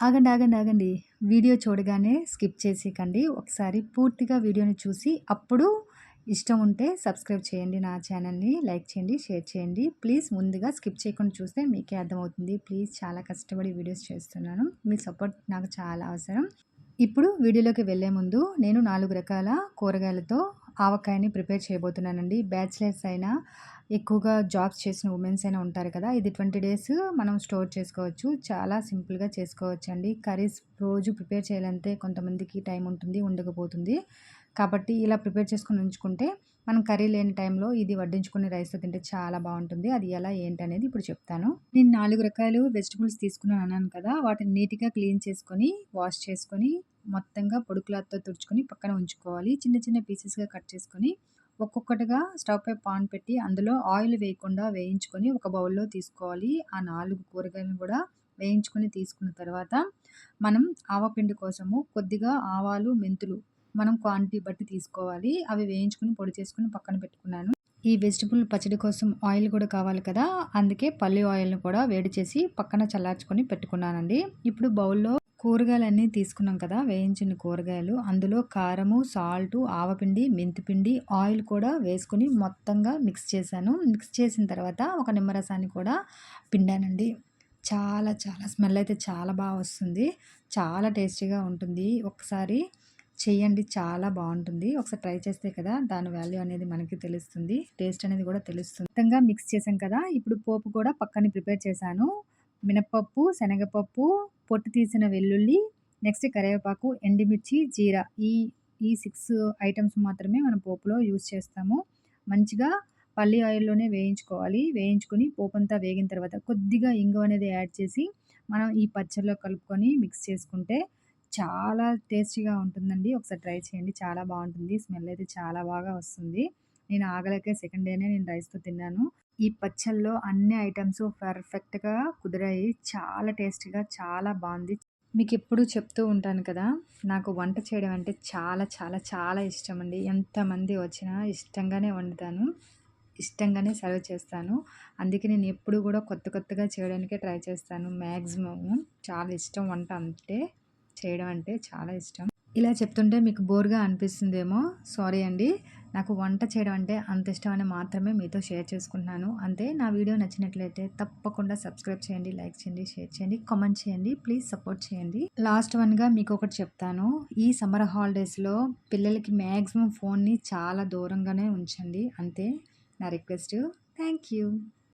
ఆగండి ఆగండి ఆగండి. వీడియో చూడగానే స్కిప్ చేసేకండి ఒకసారి పూర్తిగా వీడియోని చూసి అప్పుడు ఇష్టం ఉంటే సబ్స్క్రైబ్ చేయండి నా ఛానల్ని లైక్ చేయండి షేర్ చేయండి. ప్లీజ్ ముందుగా స్కిప్ చేయకుండా చూస్తే మీకే అర్థమవుతుంది. ప్లీజ్ చాలా కష్టపడి వీడియోస్ చేస్తున్నాను. మీ సపోర్ట్ నాకు చాలా అవసరం. ఇప్పుడు వీడియోలోకి వెళ్ళే ముందు నేను నాలుగు రకాల కూరగాయలతో ఆవకాయని ప్రిపేర్ చేయబోతున్నానండి. బ్యాచిలర్స్ అయినా ఎక్కువగా జాబ్స్ చేసిన ఉమెన్స్ అయినా ఉంటారు కదా ఇది ట్వంటీ డేస్ మనం స్టోర్ చేసుకోవచ్చు. చాలా సింపుల్గా చేసుకోవచ్చు అండి కర్రీస్ రోజు ప్రిపేర్ చేయాలంటే కొంతమందికి టైం ఉంటుంది ఉండకపోతుంది. కాబట్టి ఇలా ప్రిపేర్ చేసుకుని ఉంచుకుంటే మనం కర్రీ లేని టైంలో ఇది వడ్డించుకునే రైస్తో తింటే చాలా బాగుంటుంది. అది ఎలా ఏంటి అనేది ఇప్పుడు చెప్తాను. నేను నాలుగు రకాలు వెజిటబుల్స్ తీసుకున్నాను అన్నాను కదా వాటిని నీట్గా క్లీన్ చేసుకొని వాష్ చేసుకొని మొత్తంగా పొడి క్లాత్తో తుడుచుకొని పక్కన ఉంచుకోవాలి. చిన్న చిన్న పీసెస్గా కట్ చేసుకొని ఒక్కొక్కటిగా స్టవ్ పై పాన్ పెట్టి అందులో ఆయిల్ వేయకుండా వేయించుకొని ఒక బౌల్లో తీసుకోవాలి. ఆ నాలుగు కూరగాయలను కూడా వేయించుకొని తీసుకున్న తర్వాత మనం ఆవపిండి కోసము కొద్దిగా ఆవాలు మెంతులు మనం క్వాంటిటీ బట్టి తీసుకోవాలి. అవి వేయించుకుని పొడి చేసుకుని పక్కన పెట్టుకున్నాను. ఈ వెజిటబుల్ పచ్చడి కోసం ఆయిల్ కూడా కావాలి కదా అందుకే పల్లి ఆయిల్ని కూడా వేడి చేసి పక్కన చల్లార్చుకొని పెట్టుకున్నానండి. ఇప్పుడు బౌల్లో కూరగాయలన్నీ తీసుకున్నాం కదా వేయించిన కూరగాయలు. అందులో కారము సాల్టు ఆవపిండి మెంతిపిండి ఆయిల్ కూడా వేసుకుని మొత్తంగా మిక్స్ చేశాను. మిక్స్ చేసిన తర్వాత ఒక నిమ్మరసాన్ని కూడా పిండానండి. చాలా చాలా స్మెల్ అయితే చాలా బాగా వస్తుంది. చాలా టేస్టీగా ఉంటుంది. ఒకసారి చేయండి చాలా బాగుంటుంది. ఒకసారి ట్రై చేస్తే కదా దాని వాల్యూ అనేది మనకి తెలుస్తుంది. టేస్ట్ అనేది కూడా తెలుస్తుంది. మొత్తంగా మిక్స్ చేసాం కదా ఇప్పుడు పోపు కూడా పక్కన ప్రిపేర్ చేశాను. మినప్పప్పు శనగపప్పు పొట్టు తీసిన వెల్లుల్లి నెక్స్ట్ కరివేపాకు ఎండుమిర్చి జీరా ఈ ఈ సిక్స్ ఐటమ్స్ మాత్రమే మనం పోపులో యూజ్ చేస్తాము. మంచిగా పల్లి ఆయిల్లోనే వేయించుకోవాలి. వేయించుకొని పోపు అంతా వేగిన తర్వాత కొద్దిగా ఇంగు అనేది యాడ్ చేసి మనం ఈ పచ్చడిలో కలుపుకొని మిక్స్ చేసుకుంటే చాలా టేస్టీగా ఉంటుందండి. ఒకసారి ట్రై చేయండి. చాలా బాగుంటుంది. స్మెల్ అయితే చాలా బాగా వస్తుంది. నేను ఆగలేక సెకండ్ డేనే నేను రైస్తో తిన్నాను. ఈ పచ్చళ్ళలో అన్ని ఐటమ్స్ పర్ఫెక్ట్గా కుదిరాయి. చాలా టేస్టీగా చాలా బాగుంది. మీకు ఎప్పుడూ చెప్తూ ఉంటాను కదా నాకు వంట చేయడం అంటే చాలా చాలా చాలా ఇష్టం అండి ఎంతమంది వచ్చినా ఇష్టంగానే వండుతాను ఇష్టంగానే సర్వ్ చేస్తాను. అందుకే నేను ఎప్పుడు కూడా కొత్త కొత్తగా చేయడానికే ట్రై చేస్తాను. మ్యాక్సిమము చాలా ఇష్టం వంట అంటే చేయడం అంటే చాలా ఇష్టం. ఇలా చెప్తుంటే మీకు బోర్గా అనిపిస్తుందేమో. సారీ అండి. నాకు వంట చేయడం అంటే అంత ఇష్టం అని మాత్రమే మీతో షేర్ చేసుకుంటున్నాను. అంతే నా వీడియో నచ్చినట్లయితే తప్పకుండా సబ్స్క్రైబ్ చేయండి లైక్ చేయండి షేర్ చేయండి కామెంట్ చేయండి ప్లీజ్ సపోర్ట్ చేయండి. లాస్ట్ వన్గా మీకు ఒకటి చెప్తాను. ఈ సమ్మర్ హాలిడేస్లో పిల్లలకి మ్యాక్సిమం ఫోన్ని చాలా దూరంగానే ఉంచండి. అంతే నా రిక్వెస్ట్. Thank you.